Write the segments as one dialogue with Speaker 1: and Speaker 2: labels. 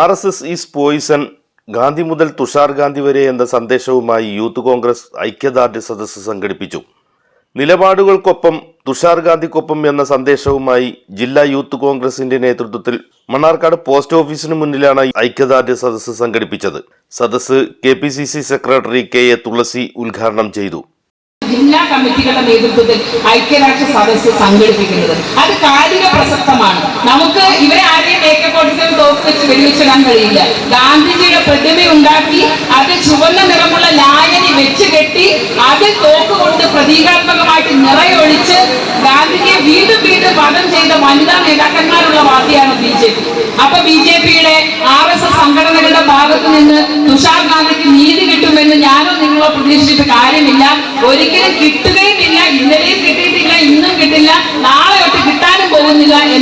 Speaker 1: R S S is poison. Gandhi മുതൽ തുഷാർ ഗാന്ധി വരെ എന്ന സന്ദേശവുമായി യൂത്ത് കോൺഗ്രസ് ഐക്യദാർഢ്യ സദസ്സ് സംഘടിപ്പിച്ചു. നിലപാടുകൾക്കൊപ്പം തുഷാർ ഗാന്ധിക്കൊപ്പം എന്ന സന്ദേശവുമായി ജില്ലാ യൂത്ത് കോൺഗ്രസിന്റെ നേതൃത്വത്തിൽ മണ്ണാർക്കാട് പോസ്റ്റ് ഓഫീസിന് മുന്നിലാണ് ഐക്യദാർഢ്യ സദസ്സ് സംഘടിപ്പിച്ചത്. സദസ്സ് K P C C secretary K A Thulasi ഉദ്ഘാടനം ചെയ്തു.
Speaker 2: ജില്ലാ കമ്മിറ്റികളുടെ നേതൃത്വത്തിൽ ഐക്യരാഷ്ട്ര സദസ്സ് സംഘടിപ്പിക്കുന്നത്. അത് കാലിക പ്രസക്തമാണ്. നമുക്ക് ഇവരെ വെച്ച് വെടിവെച്ചിടാൻ കഴിയില്ല. ഗാന്ധിജിയുടെ പ്രതിമ ഉണ്ടാക്കി അത് ചുവന്ന നിറമുള്ള ലായനി വെച്ച് കെട്ടി അത് തോക്ക് കൊണ്ട് പ്രതീകാത്മകമായിട്ട് നിറയൊഴിച്ച് ഗാന്ധിജിയെ വീണ്ടും വീണ്ടും വധം ചെയ്ത വനിതാ നേതാക്കന്മാരുള്ള പാർട്ടിയാണ് ബി ജെ പി. അപ്പൊ ബി ജെ പിയുടെ ആർ എസ് എസ് സംഘടനകളുടെ ഭാഗത്ത് നിന്ന് തുഷാർ ഗാന്ധിക്ക് നീതി കിട്ടുമെന്ന് ഞാനോ നിങ്ങളോ പ്രതീക്ഷിച്ചിട്ട് കാര്യമില്ല. ഒരിക്കലും കിട്ടുകയുമില്ല ഇന്നലെയും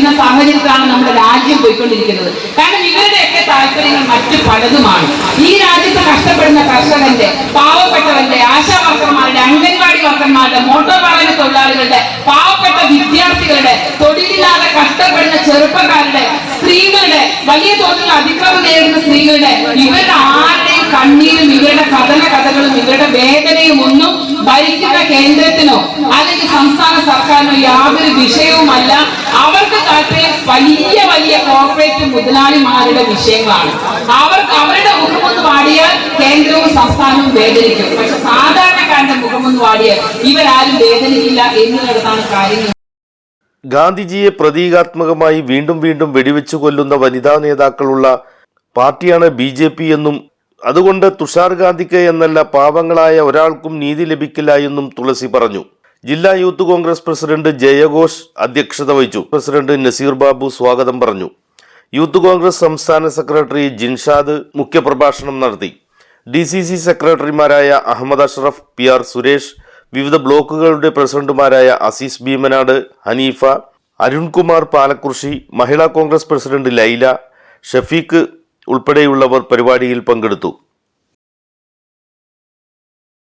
Speaker 2: എന്ന സാഹചര്യത്തിലാണ് നമ്മുടെ രാജ്യം പോയിക്കൊണ്ടിരിക്കുന്നത്. കാരണം ഇവരുടെയൊക്കെ താല്പര്യങ്ങൾ മറ്റു പലതുമാണ്. ഈ രാജ്യത്ത് കഷ്ടപ്പെടുന്ന കർഷകന്റെ പാവപ്പെട്ടവന്റെ ആശാ വർക്കർമാരുടെ അംഗൻവാടി വർക്കർമാരുടെ മോട്ടോർ വാഹന തൊഴിലാളികളുടെ പാവപ്പെട്ട വിദ്യാർത്ഥികളുടെ തൊഴിലില്ലാതെ കഷ്ടപ്പെടുന്ന ചെറുപ്പക്കാരുടെ സ്ത്രീകളുടെ വലിയ തോതിൽ അതിക്രമം നേരിടുന്ന സ്ത്രീകളുടെ ഇവരുടെ ആരുടെയും കണ്ണീരും ഇവരുടെ കഥന കഥകളും ഇവരുടെ വേദനയും ഒന്നും ഭരിക്കുന്ന കേന്ദ്രത്തിനോ അല്ലെങ്കിൽ സംസ്ഥാന സർക്കാരിനോ യാതൊരു വിഷയവുമല്ല. അവർക്ക് താല്പര്യം വലിയ വലിയ കോർപ്പറേറ്റ് മുതലാളിമാരുടെ വിഷയങ്ങളാണ്. അവർക്ക് അവരുടെ മുഖമൊന്ന് പാടിയാൽ കേന്ദ്രവും സംസ്ഥാനവും വേദനിക്കും. പക്ഷെ സാധാരണക്കാരന്റെ മുഖമൊന്ന് പാടിയാൽ ഇവരാരും വേദനിക്കില്ല എന്നുള്ളതാണ് കാര്യങ്ങൾ.
Speaker 1: ഗാന്ധിജിയെ പ്രതീകാത്മകമായി വീണ്ടും വീണ്ടും വെടിവെച്ചു കൊല്ലുന്ന വനിതാ നേതാക്കളുള്ള പാർട്ടിയാണ് ബി ജെ പി എന്നും അതുകൊണ്ട് തുഷാർ ഗാന്ധിക്ക് എന്നല്ല പാവങ്ങളായ ഒരാൾക്കും നീതി ലഭിക്കില്ല എന്നും തുളസി പറഞ്ഞു. ജില്ലാ യൂത്ത് കോൺഗ്രസ് പ്രസിഡന്റ് ജയഘോഷ് അധ്യക്ഷത വഹിച്ചു. പ്രസിഡന്റ് നസീർ ബാബു സ്വാഗതം പറഞ്ഞു. യൂത്ത് കോൺഗ്രസ് സംസ്ഥാന സെക്രട്ടറി ജിൻഷാദ് മുഖ്യപ്രഭാഷണം നടത്തി. ഡി സി സി സെക്രട്ടറിമാരായ അഹമ്മദ് അഷ്റഫ് പി ആർ സുരേഷ് വിവിധ ബ്ലോക്കുകളുടെ പ്രസിഡന്റുമാരായ അസീസ് ഭീമനാട് ഹനീഫ അരുൺകുമാർ പാലക്കുർഷി മഹിളാ കോൺഗ്രസ് പ്രസിഡന്റ് ലൈല ഷഫീഖ് ഉൾപ്പെടെയുള്ളവർ പരിപാടിയിൽ പങ്കെടുത്തു